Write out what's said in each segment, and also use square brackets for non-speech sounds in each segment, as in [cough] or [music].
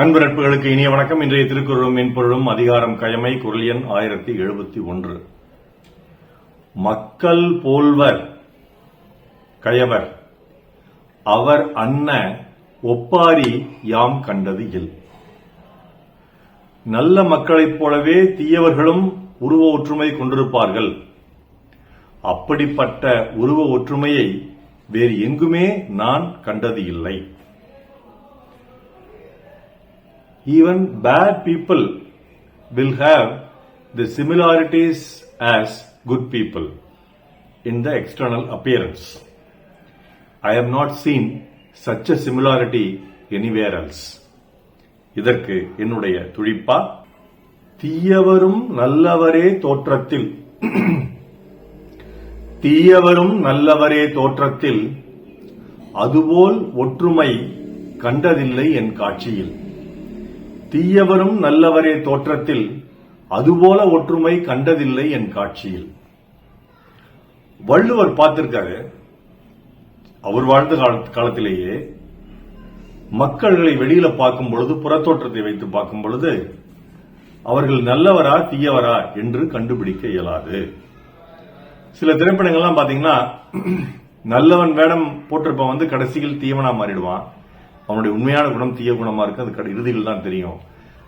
அன்பு நட்புகளுக்கு இனிய வணக்கம். இன்றைய திருக்குறளும் மென்பொருளும் அதிகாரம் கயமை குரல் எண் ஆயிரத்தி எழுபத்தி ஒன்று. மக்கள் போல்வர் கயவர் அவர் அன்ன ஒப்பாரி யாம் கண்டது இல். நல்ல மக்களைப் போலவே தீயவர்களும் உருவ ஒற்றுமை கொண்டிருப்பார்கள். அப்படிப்பட்ட உருவ ஒற்றுமையை வேறு எங்குமே நான் கண்டது இல்லை. Even bad people will have the similarities as good people in the external appearance. I have not seen such a similarity anywhere else. இதற்கு என்னுடைய துழிப்பா தீயவரும் நல்லவரே தோற்றத்தில் தீயவரும் நல்லவரே தோற்றத்தில் அதுபோல் ஒற்றுமை கண்டதில்லை என் காட்சியில் தீயவரும் நல்லவரே தோற்றத்தில் அதுபோல ஒற்றுமை கண்டதில்லை என் காட்சியில். வள்ளுவர் பார்த்திருக்காரு. அவர் வாழ்ந்த கால- காலத்திலேயே மக்கள்களை வெளியில பார்க்கும் பொழுது புறத்தோற்றத்தை வைத்து பார்க்கும் பொழுது அவர்கள் நல்லவரா தீயவரா என்று கண்டுபிடிக்க இயலாது. சில திரைப்படங்கள்லாம் பாத்தீங்கன்னா [clears throat] நல்லவன் வேடம் போட்டிருப்பவன் வந்து கடைசியில் தீவனா மாறிடுவான். அவனுடைய உண்மையான குணம் தீய குணமா இருக்கு அது கடை- இறுதியில் தான் தெரியும்.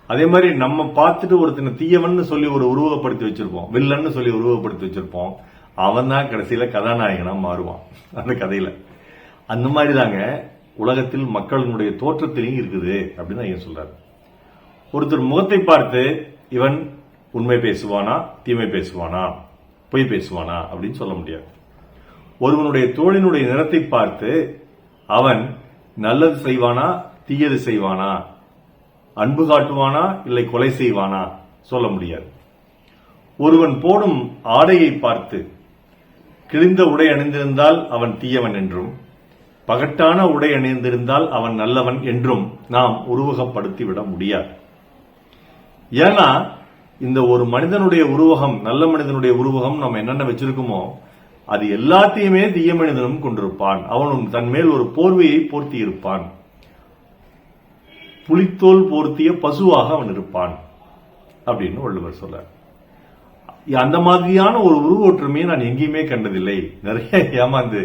அதே மாதிரி நம்ம பார்த்துட்டு ஒருத்தனை தீயவன் சொல்லி ஒரு உருவகப்படுத்தி வச்சிருப்போம் வில்லன்னு சொல்லி உருவகப்படுத்தி வச்சிருப்போம் அவன் தான் கடைசியில கதாநாயகனா மாறுவான் அந்த கதையில. அந்த மாதிரி தாங்க உலகத்தில் மக்களினுடைய தோற்றத்திலையும் இருக்குது அப்படின்னு தான் சொல்றாரு. ஒருத்தர் முகத்தை பார்த்து இவன் உண்மை பேசுவானா தீமை பேசுவானா பொய் பேசுவானா அப்படின்னு சொல்ல முடியாது. ஒருவனுடைய தோழினுடைய நிறத்தை பார்த்து அவன் நல்லது செய்வானா தீயது செய்வானா? அன்பு காட்டுவானா இல்லை கொலை செய்வானா? சொல்ல முடியாது. ஒருவன் போடும் ஆடையை பார்த்து கிழிந்த உடை அணிந்திருந்தால் அவன் தீயவன் என்றும் பகட்டான உடை அணிந்திருந்தால் அவன் நல்லவன் என்றும் நாம் உருவகப்படுத்தி விட முடியாது. ஏன்னா இந்த ஒரு மனிதனுடைய உருவகம் நல்ல மனிதனுடைய உருவகம் நம்ம என்னென்ன வச்சிருக்கோமோ அது எல்லாத்தையுமே தீய மனிதனும் கொண்டிருப்பான். அவனும் தன் மேல் ஒரு போர்வையை போர்த்தி இருப்பான் புலித்தோல் போர்த்திய பசுவாக அவன் இருப்பான் அப்படின்னு வள்ளுவர் சொல்ல அந்த மாதிரியான ஒரு உருவ ஒற்றுமையை நான் எங்கேயுமே கண்டதில்லை. நிறைய ஏமாந்து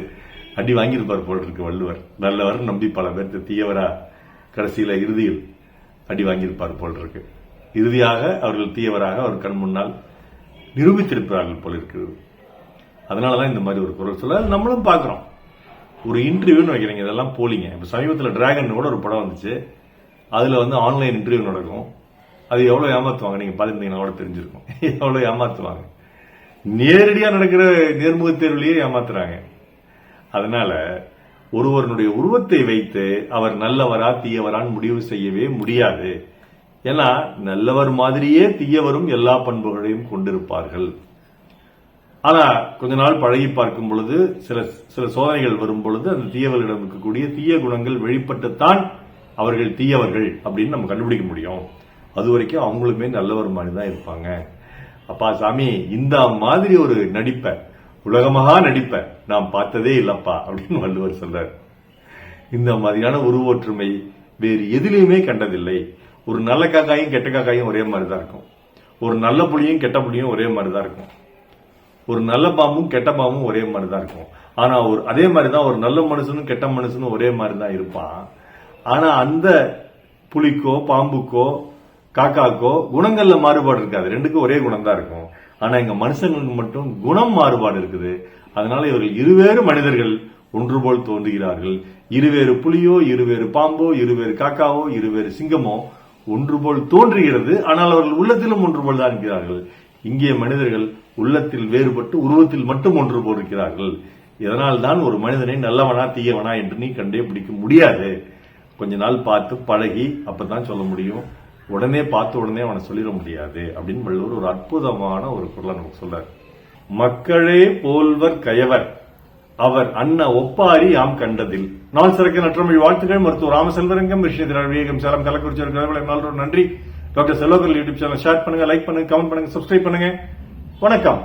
அடி வாங்கியிருப்பார் போல் இருக்கு வள்ளுவர். நல்லவர் நம்பி பல பேர்த்து தீயவரா கடைசியில இறுதியில் அடி வாங்கியிருப்பார் போல் இருக்கு. இறுதியாக அவர்கள் தீயவராக அவர் கண் முன்னால் நிரூபித்திருப்பார்கள் போல் இருக்கிறது அதனாலதான் இந்த மாதிரி ஒரு குரல் சொல்ல நம்மளும் பார்க்குறோம். ஒரு இன்டர்வியூன்னு வைக்கிறீங்க இதெல்லாம் போலிங்க. இப்போ சமீபத்தில் டிராகன் கூட ஒரு படம் வந்துச்சு. அதில் வந்து ஆன்லைன் இன்டர்வியூ நடக்கும். அது எவ்வளோ ஏமாற்றுவாங்க நீங்கள் பார்த்துருந்தீங்கன்னா கூட தெரிஞ்சிருக்கும். [laughs] எவ்வளோ ஏமாற்றுவாங்க நேரடியாக நடக்கிற நேர்முக தேர்வுலேயே ஏமாத்துறாங்க. அதனால ஒருவருடைய உருவத்தை வைத்து அவர் நல்லவரா தீயவரான்னு முடிவு செய்யவே முடியாது. ஏன்னா நல்லவர் மாதிரியே தீயவரும் எல்லா பண்புகளையும் கொண்டிருப்பார்கள். ஆனா கொஞ்ச நாள் பழகி பார்க்கும் பொழுது சில சில சோதனைகள் வரும் பொழுது அந்த தீயவர்களிடம் இருக்கக்கூடிய தீய குணங்கள் வெளிப்பட்டுத்தான் அவர்கள் தீயவர்கள் அப்படின்னு நம்ம கண்டுபிடிக்க முடியும். அது வரைக்கும் அவங்களுமே நல்லவர் மாதிரி தான் இருப்பாங்க. அப்பா சாமி இந்த மாதிரி ஒரு நடிப்பை உலகமாக நடிப்பை நாம் பார்த்ததே இல்லப்பா அப்படின்னு வள்ளுவர் சொல்றார். இந்த மாதிரியான உருவொற்றுமை வேறு எதிலையுமே கண்டதில்லை. ஒரு நல்ல காக்காயும் கெட்ட காக்காயும் ஒரே மாதிரி தான் இருக்கும். ஒரு நல்ல புலியும் கெட்ட புலியும் ஒரே மாதிரி தான் இருக்கும். ஒரு நல்ல பாம்பும் கெட்ட பாம்பும் ஒரே மாதிரி தான் இருக்கும். ஆனா ஒரு அதே மாதிரி தான் ஒரு நல்ல மனுஷனும் கெட்ட மனுஷனும் ஒரே மாதிரி தான் இருப்பான். ஆனா அந்த புலிக்கோ பாம்புக்கோ காக்காக்கோ குணங்கள்ல மாறுபாடு இருக்காது. ரெண்டுக்கும் ஒரே குணம் தான் இருக்கும். ஆனா எங்க மனுஷங்களுக்கு மட்டும் குணம் மாறுபாடு இருக்குது. அதனால இவர்கள் இருவேறு மனிதர்கள் ஒன்று போல் தோன்றுகிறார்கள். இருவேறு புலியோ இருவேறு பாம்போ இருவேறு காக்காவோ இருவேறு சிங்கமோ ஒன்று போல் தோன்றுகிறது. ஆனால் அவர்கள் உள்ளத்திலும் ஒன்று போல் தான் இருக்கிறார்கள். இங்கே மனிதர்கள் உள்ளத்தில் வேறுபட்டு உருவத்தில் மட்டும் ஒன்று போல் இருக்கிறார்கள் இதனால் தான் ஒரு மனிதனை நல்லவனா தீயவனா என்று நீ கண்டே பிடிக்க முடியாது? கொஞ்ச நாள் பார்த்து பழகி அப்பதான் சொல்ல முடியும். உடனே பார்த்து உடனே அவனை சொல்லிட முடியாது அப்படின்னு வள்ளுவர் ஒரு அற்புதமான ஒரு குரலை நமக்கு சொல்றார். மக்களே போல்வர் கயவர் அவர் அன்ன ஒப்பாரி யாம் கண்டதில். நாள் சிறக்க நற்றமிழ் வாழ்த்துக்கள் மருத்துவர் ராமசெல்வரங்கம் விஷயத்தினர் விவேகம் சேலம் கள்ளக்குறிச்சி நன்றி. Doctor Selvakar YouTube channel share பண்ணுங்க லைக் பண்ணுங்க கமெண்ட் பண்ணுங்க சப்ஸ்கிரைப் பண்ணுங்க. வணக்கம்.